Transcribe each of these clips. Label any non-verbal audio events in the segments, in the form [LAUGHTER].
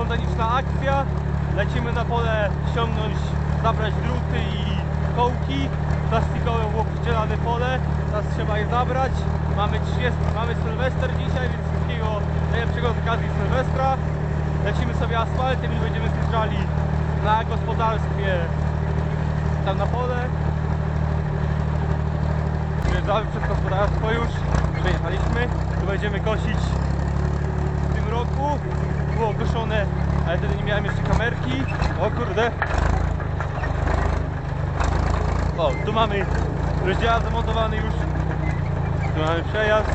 spontaniczna akcja. Lecimy na pole ściągnąć, zabrać druty i kołki. Plastikowe obłożdzielane pole. Teraz trzeba je zabrać. Mamy 30, mamy Sylwester dzisiaj, więc wszystkiego najlepszego z okazji Sylwestra. Lecimy sobie asfaltem i będziemy zjeżdżali na gospodarstwie tam na pole. Przyjeżdżamy przez gospodarstwo już, przejechaliśmy. Tu będziemy kosić w tym roku. Było koszone, ale wtedy nie miałem jeszcze kamerki. O kurde. O, tu mamy rozdział zamontowany już. Tu mamy przejazd.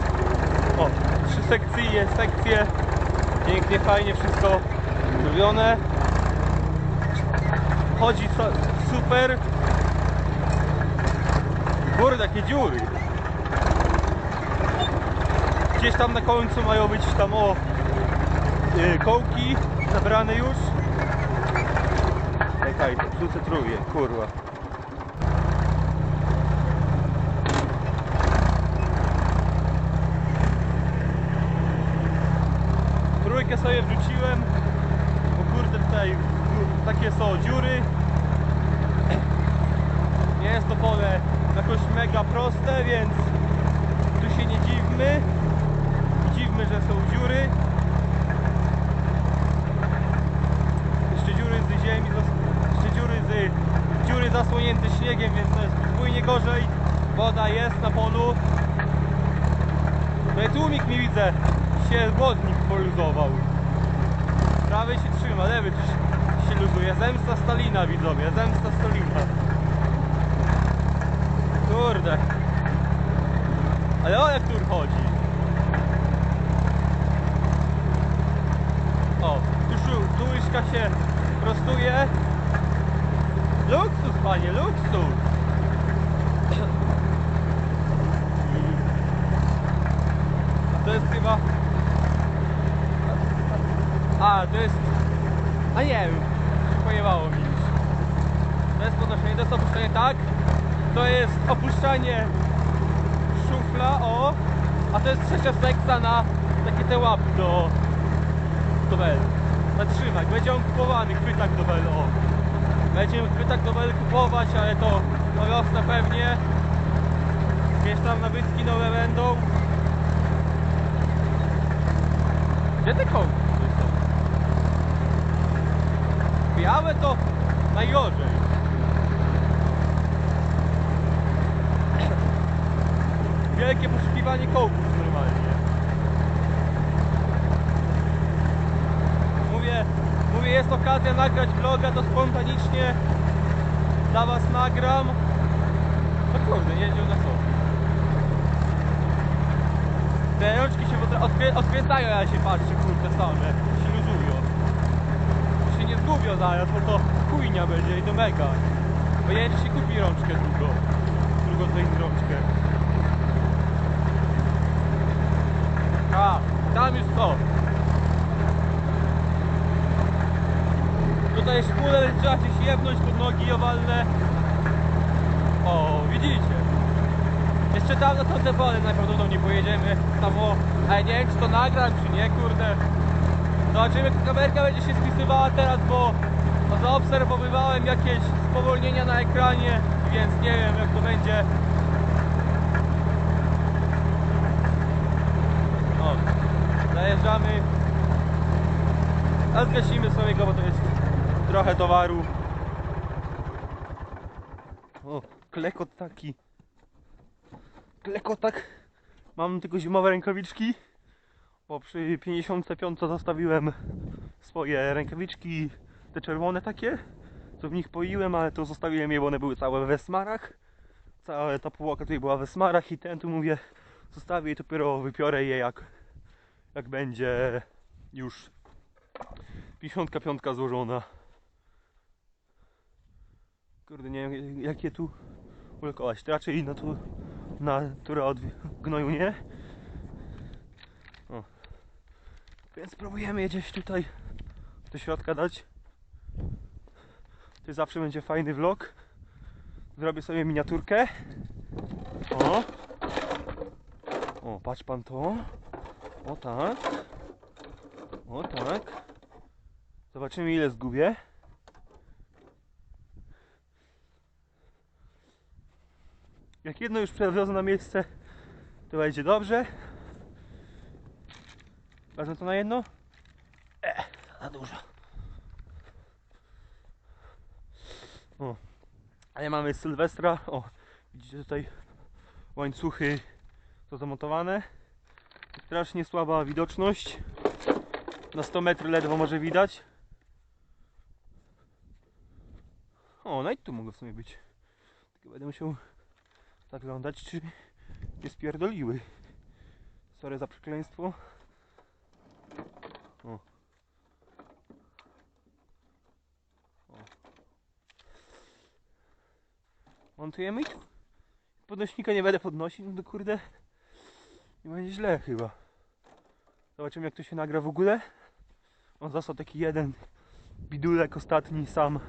O, trzy sekcje, sekcje. Pięknie, fajnie wszystko zrobione. Chodzi so, super. Kurde, jakie dziury. Gdzieś tam na końcu mają być tam o kołki zabrane już. Czekaj, to wrzucę trójkę, kurwa. Trójkę sobie wrzuciłem, bo kurde tutaj takie są dziury. Nie jest to pole jakoś mega proste, więc tu się nie dziwmy. Dziwmy, że są dziury. Jeszcze dziury z ziemi, zas- jeszcze dziury z dziury zasłonięte śniegiem, więc to jest podwójnie gorzej. Woda jest na polu. Tutaj tłumik mi widzę, się wodnik poluzował. Prawy się trzyma, lewy się- luzuje. Zemsta Stalina widzowie, zemsta Stalina. Kurde. Ale o jak tur chodzi. O, już tu łyżka się prostuje. Luksus, panie, luksus. To jest chyba... A, to jest... A nie wiem, pojebało mi już. To jest podnoszenie, to jest opuszczenie tak. To jest opuszczanie szufla, o. A to jest trzecia sekcja na takie te łapy do... do bel. Zatrzymać, będzie on kupowany, chwytak do bel, o. Będziemy chwytak do bel kupować, ale to na wiosnę pewnie. Jakieś tam nabytki nowe będą. Gdzie te kołki są? Białe to najgorzej. Wielkie poszukiwanie kołków normalnie. Mówię, mówię, jest okazja nagrać vloga, to spontanicznie dla was nagram. No kurde, jedzie na co? Te rączki się odkrę- odkręcają, jak się patrzy, kurde, same. Się luzują. Się nie zgubią zaraz, bo to chujnia będzie i to mega. Bo czy się kupi rączkę drugą. Drugą tutaj rączkę. A, tam już co? Tutaj szpulę trzeba się siebnąć pod nogi owalne. O, widzicie? Jeszcze tam na tamte pole najprawdopodobniej pojedziemy. Tam o, ale nie wiem czy to nagram, czy nie, kurde. Zobaczymy jak kamerka będzie się spisywała teraz, bo zaobserwowywałem jakieś spowolnienia na ekranie, więc nie wiem jak to będzie. O, zajeżdżamy. A zgasimy sobie go, bo to jest trochę towaru. O, klekot taki. Klekotak. Mam tylko zimowe rękawiczki, bo przy 55 zostawiłem swoje rękawiczki, te czerwone takie, co w nich poiłem, ale to zostawiłem je, bo one były całe we smarach. Cała ta powłoka tutaj była we smarach i ten tu mówię, zostawię i dopiero wypiorę je jak, jak będzie już 55 złożona. Kurde, nie wiem jakie tu ulokować. To raczej na tu na które od gnoju nie. O. Więc spróbujemy je tutaj do środka dać. To zawsze będzie fajny vlog. Zrobię sobie miniaturkę. O. O, patrz pan to. O tak. O tak. Zobaczymy ile zgubię. Jak jedno już przewiozę na miejsce, to będzie dobrze. Wezmę to na jedno? E, na dużo. O. Ale mamy Sylwestra. O, widzicie tutaj łańcuchy są zamontowane. Strasznie słaba widoczność. Na 100 metrów ledwo może widać. O, nawet tu mogą w sumie być. Tylko będę musiał zaglądać, czy nie spierdoliły. Sorry za przekleństwo. O. O. Montujemy ich? Podnośnika nie będę podnosić, no kurde. Nie będzie źle chyba. Zobaczymy jak to się nagra w ogóle. On został taki jeden bidulek ostatni, sam,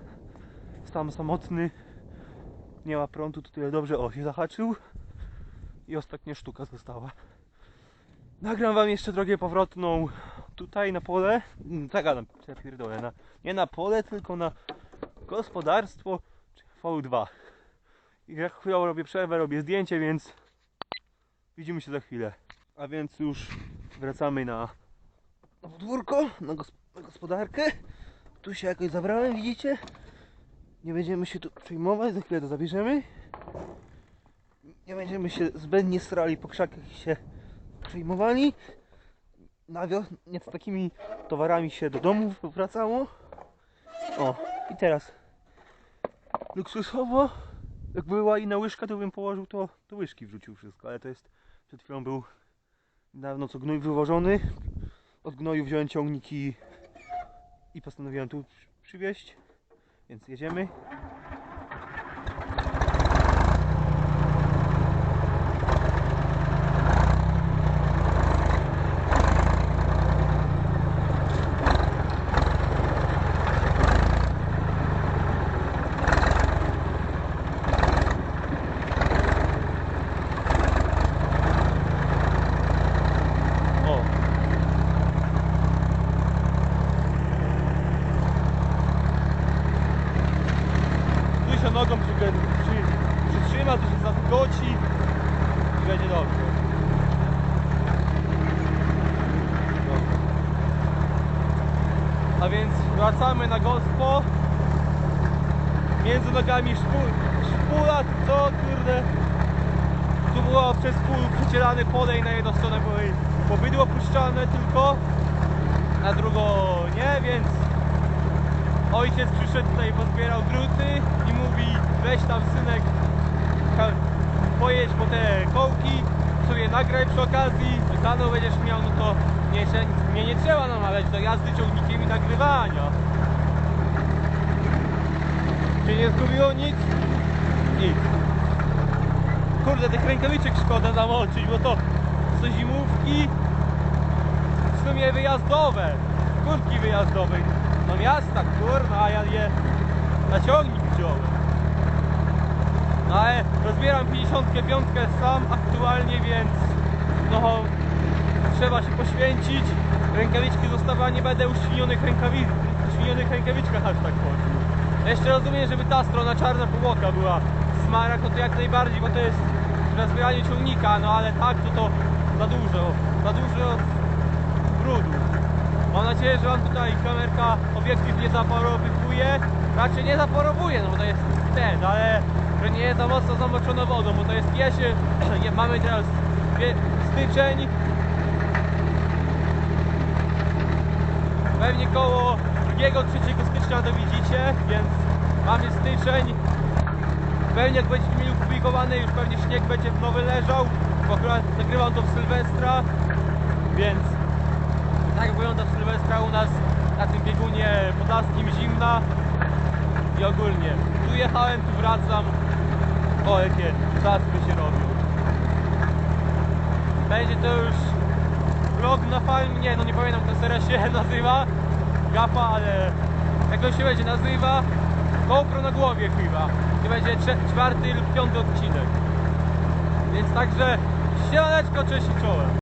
sam samotny. Nie ma prądu, to tyle dobrze. O, się zahaczył. I ostatnia sztuka została. Nagram wam jeszcze drogę powrotną tutaj na pole. Mm, gadam, co ja pierdolę. Na, nie na pole, tylko na gospodarstwo V2. I jak chujowo robię przerwę, robię zdjęcie, więc widzimy się za chwilę. A więc już wracamy na, na podwórko, na, gos na gospodarkę. Tu się jakoś zabrałem, widzicie? Nie będziemy się tu przejmować, za chwilę to zabierzemy. Nie będziemy się zbędnie strali po krzakach i się przejmowali. Na wios- nie z takimi towarami się do domu wracało. O, i teraz luksusowo. Jak była inna łyżka, to bym położył to do łyżki wrzucił wszystko, ale to jest przed chwilą był dawno co gnój wywożony. Od gnoju wziąłem ciągniki i postanowiłem tu przy- przywieźć. Więc jedziemy. O. Tu się nogą przy, przy, przytrzyma, tu się zagoci i będzie dobrze. Dobra. A więc wracamy na gospo. Między nogami szpul, szpula, to kurde. Tu było przez pół przecierane pole i na jedną stronę były powydło puszczane tylko, na drugą nie, więc ojciec przyszedł tutaj, pozbierał druty i mówi weź tam synek, pojedź po te kołki, sobie nagraj przy okazji, pytano będziesz miał, no to nie, się- mnie nie trzeba namawiać do jazdy ciągnikiem i nagrywania. Czy nie zgubiło nic? Nic. Kurde, tych rękawiczek szkoda zamoczyć, bo to są zimówki w sumie wyjazdowe, kurtki wyjazdowe. No miasta, kurwa, a ja je na ciągnik wziąłem. No ale rozbieram 55 sam aktualnie, więc trzeba się poświęcić. Rękawiczki zostawiam, nie będę uświnionych rękawic, uświnionych rękawiczkach aż tak chodził. Jeszcze rozumiem, żeby ta strona czarna powłoka była w smarach, no to jak najbardziej, bo to jest rozbieranie ciągnika, no ale tak to to za dużo, za dużo brudu. Mam nadzieję, że Wam tutaj kamerka obiektyw nie zaparowuje. Raczej nie zaparowuje, no bo to jest ten, ale że nie jest za mocno zamoczona wodą, bo to jest jesień, [CLEARS THROAT] mamy teraz styczeń. Pewnie koło 2-3 stycznia to widzicie, więc mamy styczeń. Pewnie jak będziecie mieli opublikowane, już pewnie śnieg będzie w nowy leżał, bo akurat nagrywam to w Sylwestra, więc tak wygląda Sylwestra u nas na tym biegunie podlaskim zimna i ogólnie. Tu jechałem, tu wracam. O, jakie czasy się robią. Będzie to już vlog na farmie, nie no nie pamiętam jak ta seria się [LAUGHS] nazywa. Gapa, ale jakoś się będzie nazywa. GoPro na głowie chyba. To będzie czwarty lub piąty odcinek. Więc także siemaneczko, cześć i czołem.